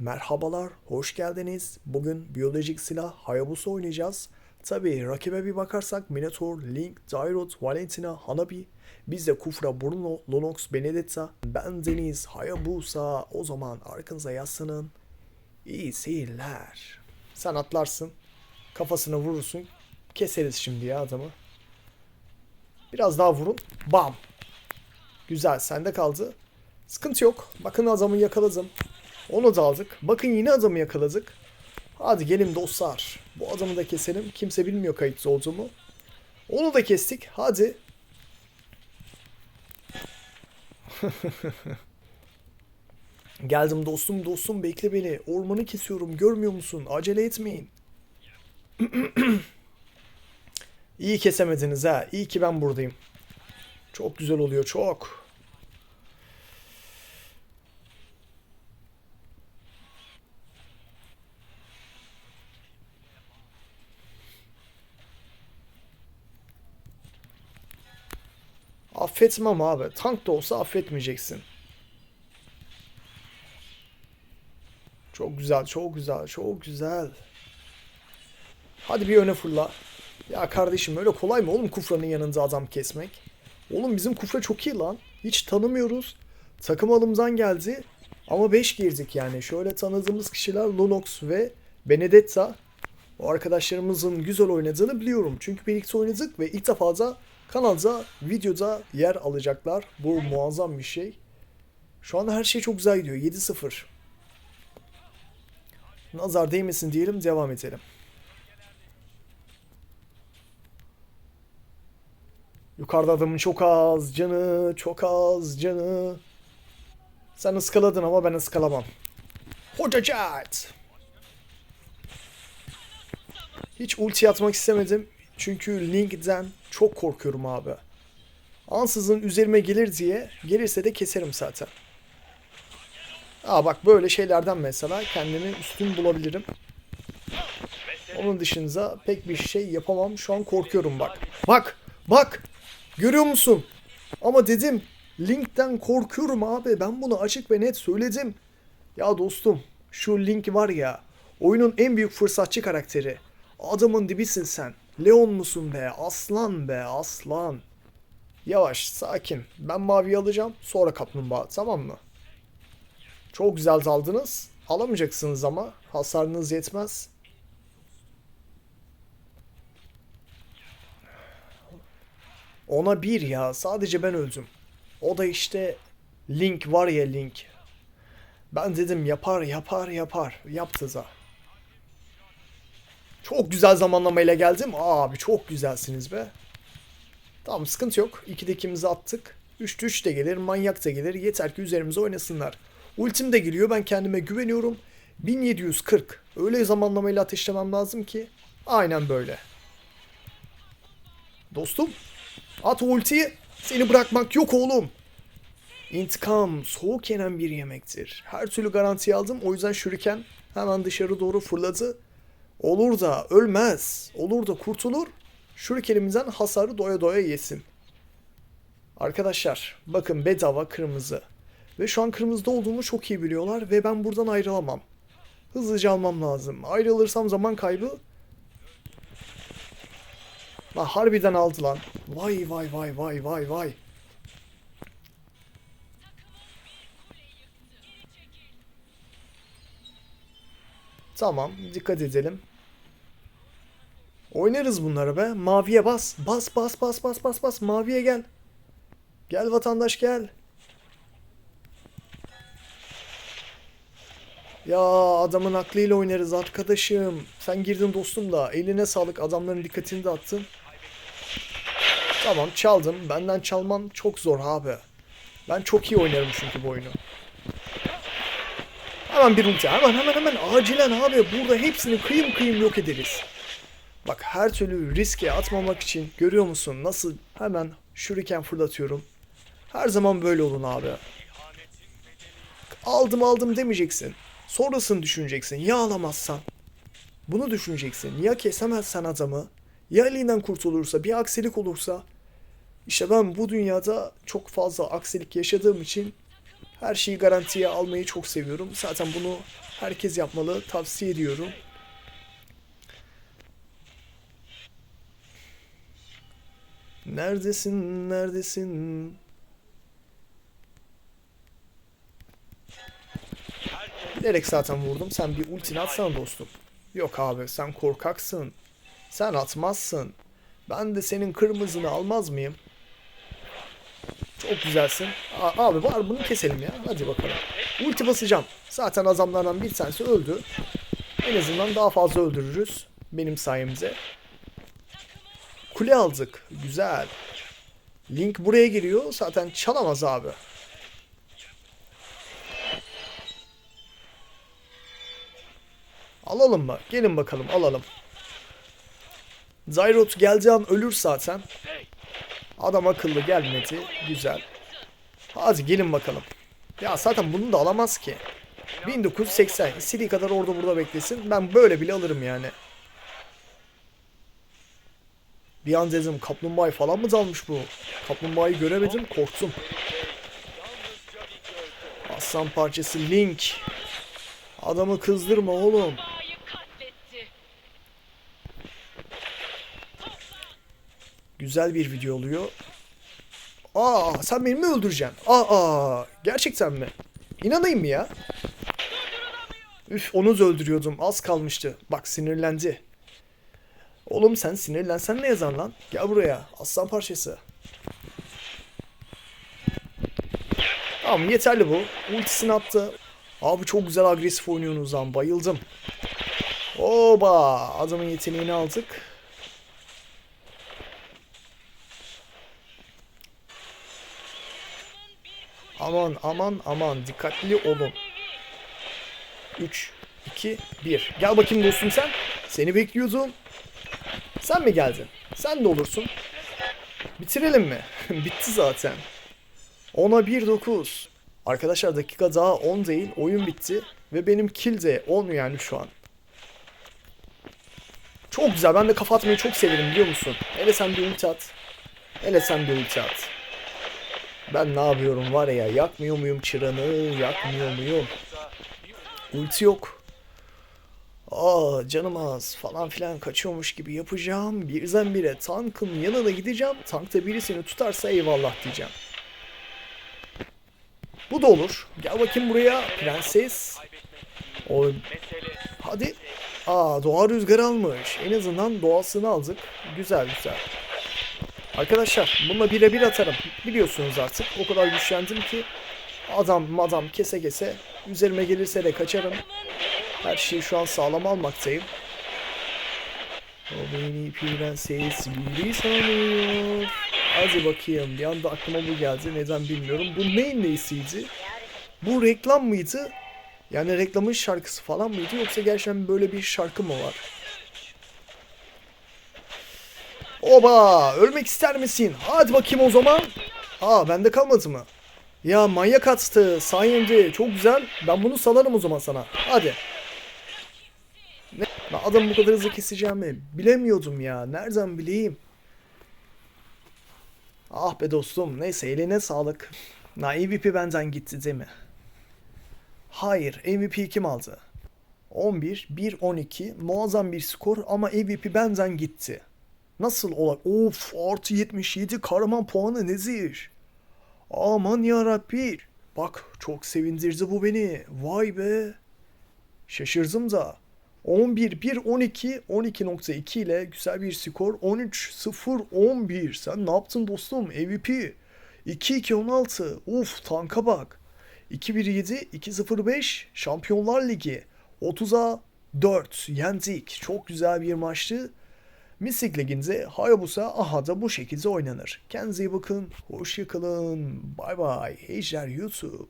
Merhabalar, hoş geldiniz. Bugün biyolojik silah Hayabusa oynayacağız. Tabii rakibe bir bakarsak Minotaur, Link, Dairot, Valentina, Hanabi, biz de Kufra, Bruno, Lunox, Benedetta, ben Deniz, Hayabusa. O zaman arkanıza yaslanın. İyi seyirler. Sen atlarsın, kafasına vurursun. Keseriz şimdi ya adamı. Biraz daha vurun. Bam. Güzel, sende kaldı. Sıkıntı yok. Bakın adamı yakaladım. Onu da aldık. Bakın yine adamı yakaladık. Hadi gelin dostlar. Bu adamı da keselim. Kimse bilmiyor kayıtsız olduğumu. Onu da kestik. Hadi. Geldim dostum dostum bekle beni. Ormanı kesiyorum görmüyor musun? Acele etmeyin. İyi kesemediniz ha. İyi ki ben buradayım. Çok güzel oluyor çok. Affetmem abi. Tank da olsa affetmeyeceksin. Çok güzel, çok güzel, çok güzel. Hadi bir öne fırla. Ya kardeşim öyle kolay mı oğlum Kufra'nın yanında adam kesmek? Oğlum bizim Kufra çok iyi lan. Hiç tanımıyoruz. Takım alımdan geldi. Ama 5 girdik yani. Şöyle tanıdığımız kişiler Lunox ve Benedetta. O arkadaşlarımızın güzel oynadığını biliyorum. Çünkü birlikte oynadık ve ilk defa da kanalda videoda yer alacaklar. Bu muazzam bir şey. Şu anda her şey çok güzel gidiyor. 7-0. Nazar değmesin diyelim devam edelim. Yukarıda adamın çok az canı, çok az canı. Sen ıskaladın ama ben ıskalamam. Hoca Cat! Hiç ulti atmak istemedim. Çünkü Link'den çok korkuyorum abi. Ansızın üzerime gelir diye gelirse de keserim zaten. Aa bak böyle şeylerden mesela kendimi üstün bulabilirim. Onun dışında pek bir şey yapamam. Şu an korkuyorum bak. Bak! Bak! Görüyor musun? Ama dedim Link'ten korkuyorum abi. Ben bunu açık ve net söyledim. Ya dostum şu Link var ya oyunun en büyük fırsatçı karakteri. Adamın dibisin sen. Leon musun be? Aslan be aslan. Yavaş sakin. Ben mavi alacağım sonra kaplumbağa tamam mı? Çok güzel aldınız. Alamayacaksınız ama hasarınız yetmez. Ona bir ya. Sadece ben öldüm. O da işte Link var ya Link. Ben dedim yapar yapar yapar. Yaptı da. Çok güzel zamanlamayla geldim. Abi çok güzelsiniz be. Tamam sıkıntı yok. 2'de ikimizi attık. 3'te 3 de gelir. Manyak da gelir. Yeter ki üzerimize oynasınlar. Ultim de geliyor. Ben kendime güveniyorum. 1740. Öyle zamanlamayla ateşlemem lazım ki. Aynen böyle. Dostum. At ultiyi. Seni bırakmak yok oğlum. İntikam soğuk yenen bir yemektir. Her türlü garanti aldım. O yüzden şuriken hemen dışarı doğru fırladı. Olur da ölmez. Olur da kurtulur. Şurikenimizden hasarı doya doya yesin. Arkadaşlar bakın bedava kırmızı. Ve şu an kırmızıda olduğumu çok iyi biliyorlar ve ben buradan ayrılamam. Hızlıca almam lazım. Ayrılırsam zaman kaybı. Lan harbiden aldı lan. Vay vay vay vay vay vay. Tamam dikkat edelim. Oynarız bunları be. Maviye bas. Bas bas bas bas bas bas. Maviye gel. Gel vatandaş gel. Ya adamın aklıyla oynarız arkadaşım. Sen girdin dostum da. Eline sağlık. Adamların dikkatini de attın. Tamam çaldım. Benden çalman çok zor abi. Ben çok iyi oynarım çünkü bu oyunu. Hemen bir ulti. Hemen hemen hemen acilen abi. Burada hepsini kıyım kıyım yok ederiz. Bak her türlü riske atmamak için görüyor musun nasıl hemen şuriken fırlatıyorum. Her zaman böyle olun abi. Aldım aldım demeyeceksin. Sonrasını düşüneceksin. Ya alamazsan? Bunu düşüneceksin. Ya kesemezsen adamı? Ya elinden kurtulursa, bir aksilik olursa? İşte ben bu dünyada çok fazla aksilik yaşadığım için her şeyi garantiye almayı çok seviyorum. Zaten bunu Herkes yapmalı. Tavsiye ediyorum. Neredesin? Neredesin? Bilerek zaten vurdum. Sen bir ultini atsana dostum. Yok abi sen korkaksın. Sen atmazsın. Ben de senin kırmızını almaz mıyım? Çok güzelsin. A- abi var bunu keselim ya. Hadi bakalım. Ulti basacağım. Zaten azamlardan bir tanesi öldü. En azından daha fazla öldürürüz. Benim sayemde. Kule aldık. Güzel. Link buraya geliyor. Zaten çalamaz abi. Alalım mı? Gelin bakalım alalım. Zyrot geldiği an ölür zaten. Adam akıllı gelmedi. Güzel. Hadi gelin bakalım. Ya zaten bunu da alamaz ki. 1980. İstediği kadar orada burada beklesin. Ben böyle bile alırım yani. Bir an dedim kaplumbağayı falan mı dalmış bu? Kaplumbağayı göremedim korktum. Aslan parçası Link. Adamı kızdırma oğlum. Güzel bir video oluyor. Aa sen beni mi öldüreceksin? Aa gerçekten mi? İnanayım mı ya? Üf onu da öldürüyordum. Az kalmıştı. Bak sinirlendi. Oğlum sen sinirlensen ne yazar lan? Gel buraya. Aslan parçası. Tamam yeterli bu. Ultisini attı. Abi çok güzel agresif oynuyorsunuz lan. Bayıldım. Oba! Adamın yeteneğini aldık. Aman aman aman dikkatli olun. 3, 2, 1. Gel bakayım dostum sen. Seni bekliyordum. Sen mi geldin? Sen de olursun. Bitirelim mi? Bitti zaten. 10'a 1 9. Arkadaşlar dakika daha 10 değil. Oyun bitti. Ve benim kill de 10 yani şu an. Çok güzel. Ben de kafa atmayı çok severim biliyor musun? Hele sen bir ulti at. Hele sen bir ulti at. Ben ne yapıyorum var ya yakmıyor muyum çıranı yakmıyor muyum? Ulti yok. Aa canım az falan filan kaçıyormuş gibi yapacağım. Birdenbire tankın yanına gideceğim. Tankta birisini tutarsa eyvallah diyeceğim. Bu da olur. Gel bakayım buraya prenses. O hadi. Aa doğa rüzgar almış. En azından doğasını aldık. Güzel güzel. Arkadaşlar bununla birebir atarım. Biliyorsunuz artık o kadar güçlendim ki adam madam kese kese üzerime gelirse de kaçarım. Her şeyi şu an sağlam almaktayım. O beni prenses biri sanıyor. Hadi bakayım bir anda aklıma bu geldi neden bilmiyorum. Bu neyin neyisiydi? Bu reklam mıydı? Yani reklamın şarkısı falan mıydı yoksa gerçekten böyle bir şarkı mı var? Oba! Ölmek ister misin? Hadi bakayım o zaman. Aa bende kalmadı mı? Ya manyak attı. Sayende. Çok güzel. Ben bunu salarım o zaman sana. Hadi. Ne? Ben adamı bu kadar hızlı keseceğimi bilemiyordum ya. Nereden bileyim? Ah be dostum. Neyse eline sağlık. Na MVP benden gitti değil mi? Hayır. MVP kim aldı? 11, 1, 12. Muazzam bir skor ama MVP benden gitti. Nasıl olay? Of artı 77 kahraman puanı nezir. Aman yarabbi. Bak çok sevindirdi bu beni. Vay be. Şaşırdım da. 11 1 12 12.2 ile güzel bir skor 13 0 11. Sen ne yaptın dostum? MVP. 2 2 16. Uf tanka bak. 2 1 7 2 0 5 Şampiyonlar Ligi. 30'a 4 yendik. Çok güzel bir maçtı. Mystic Ligi'nde Hayabusa aha da bu şekilde oynanır. Kendinize iyi bakın. Hoşçakalın. Bay bay. Ejder YouTube.